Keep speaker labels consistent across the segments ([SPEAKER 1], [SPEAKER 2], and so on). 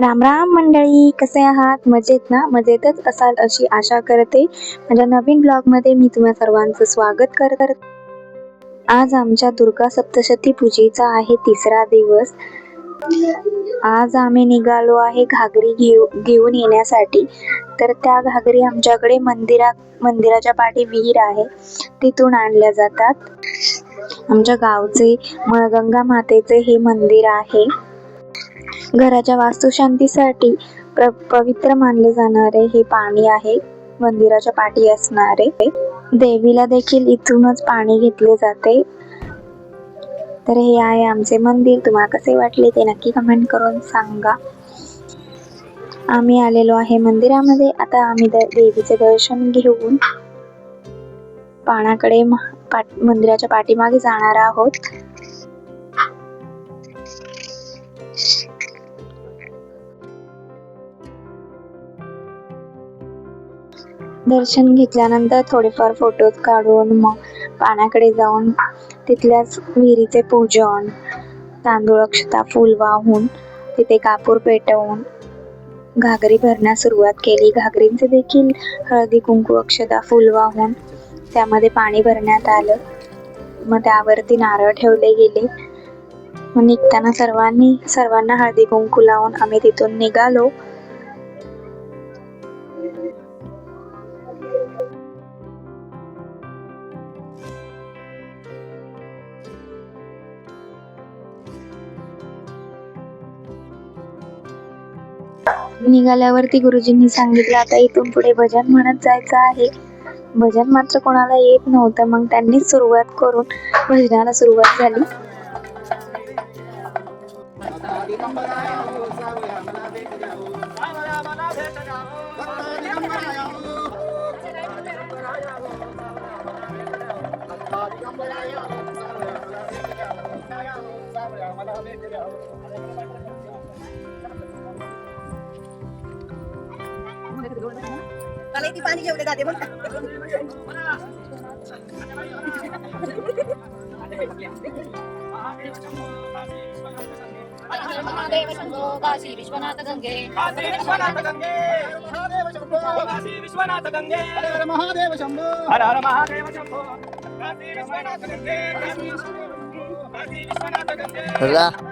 [SPEAKER 1] राम राम मंडळी कसे आहात? मजेत ना? मजेतच असाल अशी आशा करते. माझ्या नवीन ब्लॉगमध्ये मी तुम्हा सर्वांचं स्वागत करत आज आमच्या दुर्गा सप्तशती पूजेचा आहे तिसरा दिवस. आज आम्ही निघालो आहे घागरी घेऊ घेऊन येण्यासाठी. तर त्या घागरी आमच्याकडे मंदिरा मंदिराच्या पाठी विहीर आहे. तिथून आणल्या जातात. आमच्या गावचे मळगंगा मातेचे हे मंदिर आहे. घराच्या वास्तुशांतीसाठी प्र पवित्र मानले जाणारे हे पाणी आहे मंदिराच्या पाठी असणारे. देवीला देखील इथूनच पाणी घेतले जाते. तर हे आहे आमचे मंदिर. तुम्हाला कसे वाटले ते नक्की कमेंट करून सांगा. आम्ही आलेलो आहे मंदिरामध्ये. आता आम्ही द- देवीचे दर्शन घेऊन पाण्याकडे म- मंदिराच्या पाठीमागे जाणार आहोत. दर्शन घेतल्यानंतर थोडेफार फोटोज काढून मग पाण्याकडे जाऊन तिथल्याच विहिरीचे पूजन तांदूळ अक्षता फुल वाहून तिथे कापूर पेटवून घागरी भरण्यास सुरुवात केली. घागरींचे देखील हळदी कुंकू अक्षता फुल वाहून त्यामध्ये पाणी भरण्यात आलं. मग त्यावरती नारळ ठेवले गेले. मग निघताना सर्वांनी सर्वांना हळदी कुंकू लावून आम्ही तिथून निघालो. निघाल्यावरती गुरुजींनी सांगितलं आता इथून पुढे भजन म्हणत जायचं आहे. भजन मात्र कोणाला येत नव्हतं. मग त्यांनीच सुरुवात करून भजनाला सुरुवात झाली.
[SPEAKER 2] मला इथे पाणी जेवले जाते बघ
[SPEAKER 3] महादेव शंभो काशी विश्वनाथ गंगे
[SPEAKER 4] काशी विश्वनाथ गंगे महादेव शंभो काशी विश्वनाथ गंगे हर हर महादेव शंभो हर हर महादेव शंभो काशी विश्वनाथ गंगे काशी विश्वनाथ काशी विश्वनाथ गंगे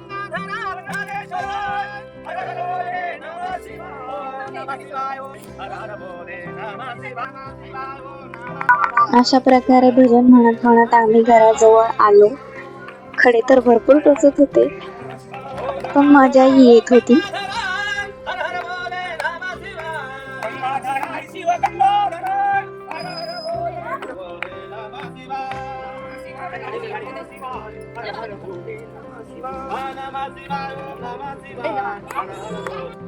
[SPEAKER 1] अशा प्रकारे भजन म्हणत म्हणत आम्ही घराजवळ आलो. खडे तर भरपूर टोचत होते पण मजा येत होती.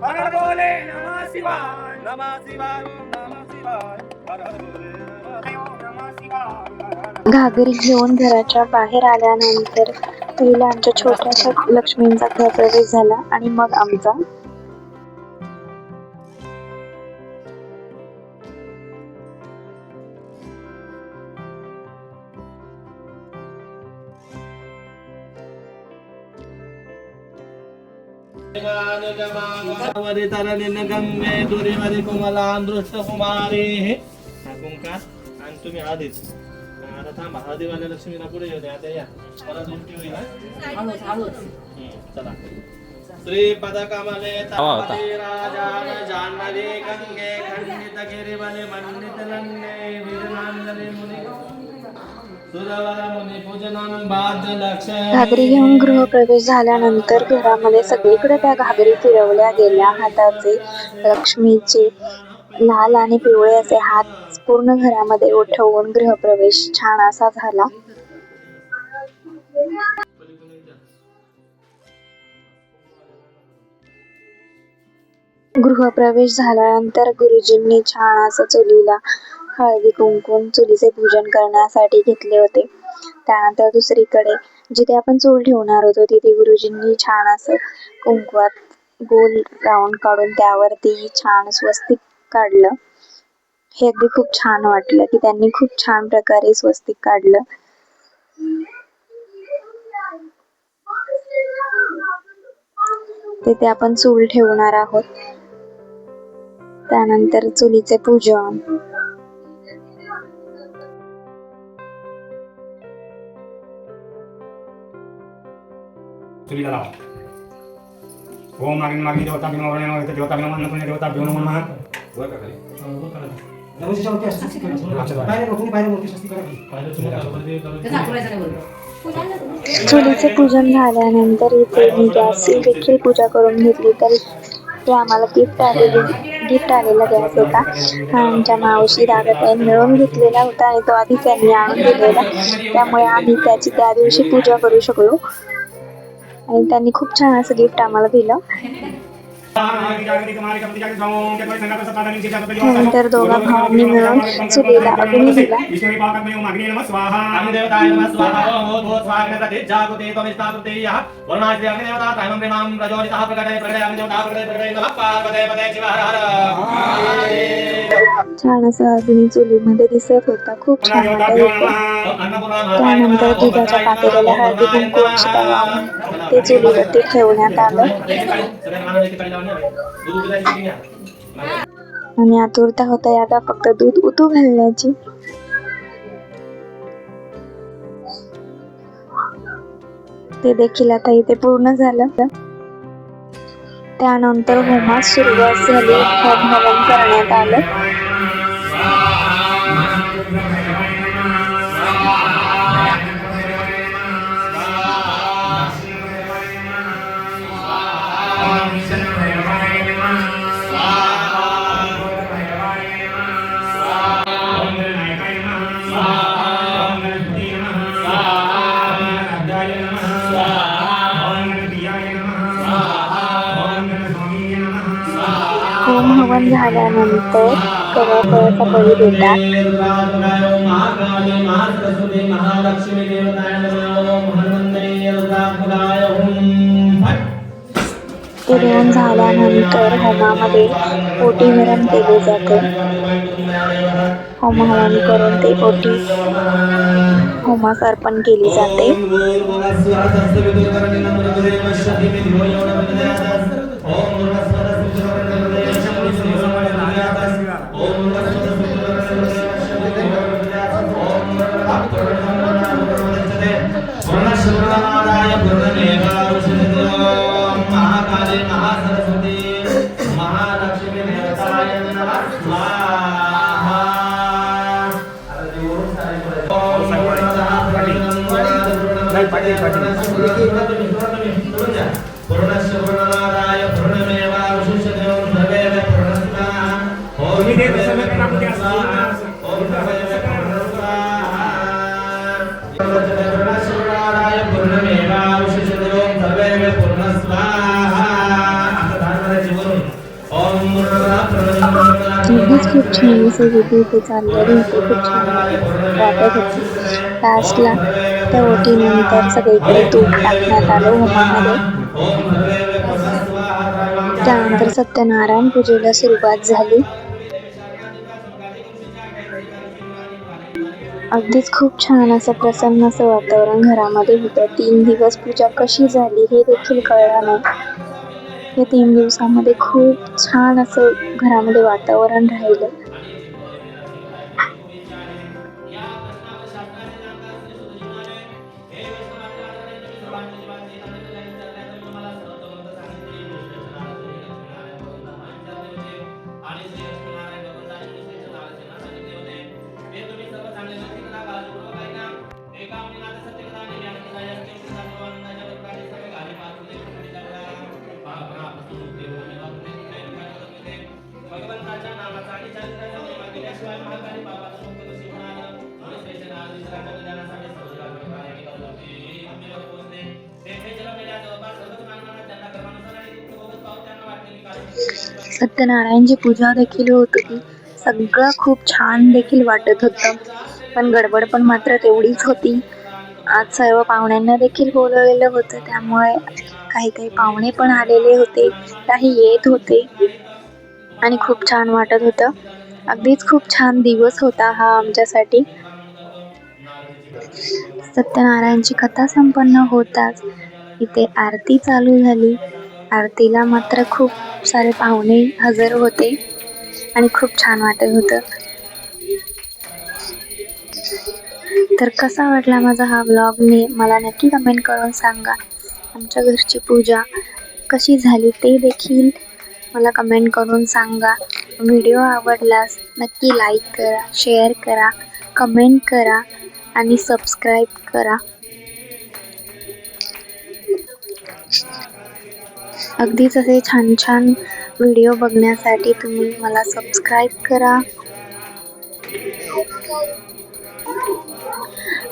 [SPEAKER 4] हर हर शिवाय शिवाय शिवाय
[SPEAKER 1] घागरी घेऊन घराच्या बाहेर आल्यानंतर पहिला आमच्या छोट्याशा लक्ष्मींचा प्रवेश झाला आणि मग आमचा
[SPEAKER 4] गंगे दुरीमध्ये कुमला दृष्ट कुमारी हा कुंकार आणि तुम्ही आधीच. आता थांबा हळदीवाल्या लक्ष्मीला पुढे येऊ द्या? आता या. परत होईल चला. श्री पद तापती राजान गंगे खंडित गिरिवले मंडित
[SPEAKER 1] घागरी घेऊन गृहप्रवेश झाल्यानंतर घरामध्ये सगळीकडे त्या घागरी फिरवल्या गेल्या. हाताचे लक्ष्मीचे लाल आणि पिवळे असे हात पूर्ण घरामध्ये उठवून गृहप्रवेश छान असा झाला. गृहप्रवेश झाल्यानंतर गुरुजींनी छान असं चुलीला हळदी कुंकून चुलीचे पूजन करण्यासाठी घेतले होते. त्यानंतर दुसरीकडे जिथे आपण चूल ठेवणार होतो तिथे गुरुजींनी छान असं कुंकवात गोल राऊंड काढून त्यावरती छान स्वस्तिक काढलं. हे अगदी खूप छान वाटलं की त्यांनी खूप छान प्रकारे स्वस्तिक काढलं. तिथे आपण चूल ठेवणार आहोत. त्यानंतर चुलीचे पूजन.
[SPEAKER 4] चुलीला लावा ओम मागणी मागणी देवता बिनो वर्ण नमः देवता बिनो वर्ण पुण्य देवता बिनो नमः वर का खाली
[SPEAKER 5] नवशीच्यावरती असते बाहेर बघून बाहेर मोठी शस्ती करा की.
[SPEAKER 1] चुलीचे पूजन झाल्यानंतर इथे मी गॅसची देखील पूजा करून घेतली तर ते आम्हाला गिफ्ट आलेली गिफ्ट आलेला गॅस होता हा आमच्या मावशी दादाताई मिळून घेतलेला होता आणि तो आधी त्यांनी आणून दिलेला त्यामुळे आम्ही त्याची त्या दिवशी पूजा करू शकलो आणि त्यांनी खूप छान असं गिफ्ट आम्हाला दिलं. नंतर दोघा भावांनी मिळून चुलीला अग्नी दिला. छान असं अग्नी चुलीमध्ये दिसत होता. खूप छान त्यानंतर दुधाच्या पातेल्याला हळदी कुंकू ते चुलीवरती ठेवण्यात आलं. आणि आतुरता होता आता फक्त दूध उतू घालण्याची. ते देखील आता इथे पूर्ण झालं. त्यानंतर होमास सुरुवात झाली. हवन करण्यात आलं. होम हवन झाल्यानंतर कवळफळाचा बळी देतात
[SPEAKER 4] महालक्ष्मी
[SPEAKER 1] झाल्यानंतर होमामध्ये पोटीवरण केले जाते. होम हवन करून ते पोटी होमास अर्पण केली जाते.
[SPEAKER 4] महाकाली महासरस्वती महालक्ष्मी देवताय नमः स्वाहा.
[SPEAKER 1] अगदीच खूप छान असं तिथे इथे चाललेलं होतं खूप छान वाटत होती. लास्टला त्या ओटीनंतर सगळीकडे तूप टाकण्यात आलं होमामध्ये त्यानंतर सत्यनारायण पूजेला सुरुवात झाली. अगदीच खूप छान असं प्रसन्न असं वातावरण घरामध्ये होतं. तीन दिवस पूजा कशी झाली हे देखील कळलं नाही. या तीन दिवसामध्ये खूप छान असं घरामध्ये वातावरण राहिलं. सत्यनारायणची पूजा देखील होत होती. सगळं खूप छान देखील वाटत होतं. पण गडबड पण मात्र तेवढीच होती. आज सर्व पाहुण्यांना देखील बोलवलेलं होतं. त्यामुळे काही काही पाहुणे पण आलेले होते. काही येत होते. आणि खूप छान वाटत होतं. अगदीच खूप छान दिवस होता हा आमच्यासाठी. सत्यनारायणची कथा संपन्न होताच. इथे आरती चालू झाली. आरतीला मात्र खूप सारे पाहुणे हजर होते आणि खूप छान वाटत होतं. तर कसा वाटला माझा हा ब्लॉग मी मला नक्की कमेंट करून सांगा. आमच्या घरची पूजा कशी झाली ते देखील मला कमेंट करून सांगा. व्हिडिओ आवडलास नक्की लाईक करा शेअर करा कमेंट करा आणि सबस्क्राईब करा. अगदीच असे छान छान व्हिडिओ बघण्यासाठी तुम्ही मला सबस्क्राईब करा.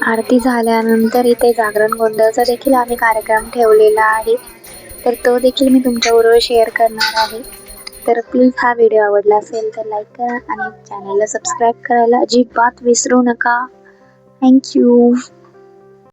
[SPEAKER 1] आरती झाल्यानंतर इथे जागरण गोंधळचा देखील आम्ही कार्यक्रम ठेवलेला आहे. तर तो देखील मी तुमच्याबरोबर शेअर करणार आहे. तर प्लीज हा व्हिडिओ आवडला असेल तर लाईक करा आणि चॅनलला सबस्क्राईब करायला अजिबात विसरू नका. थँक्यू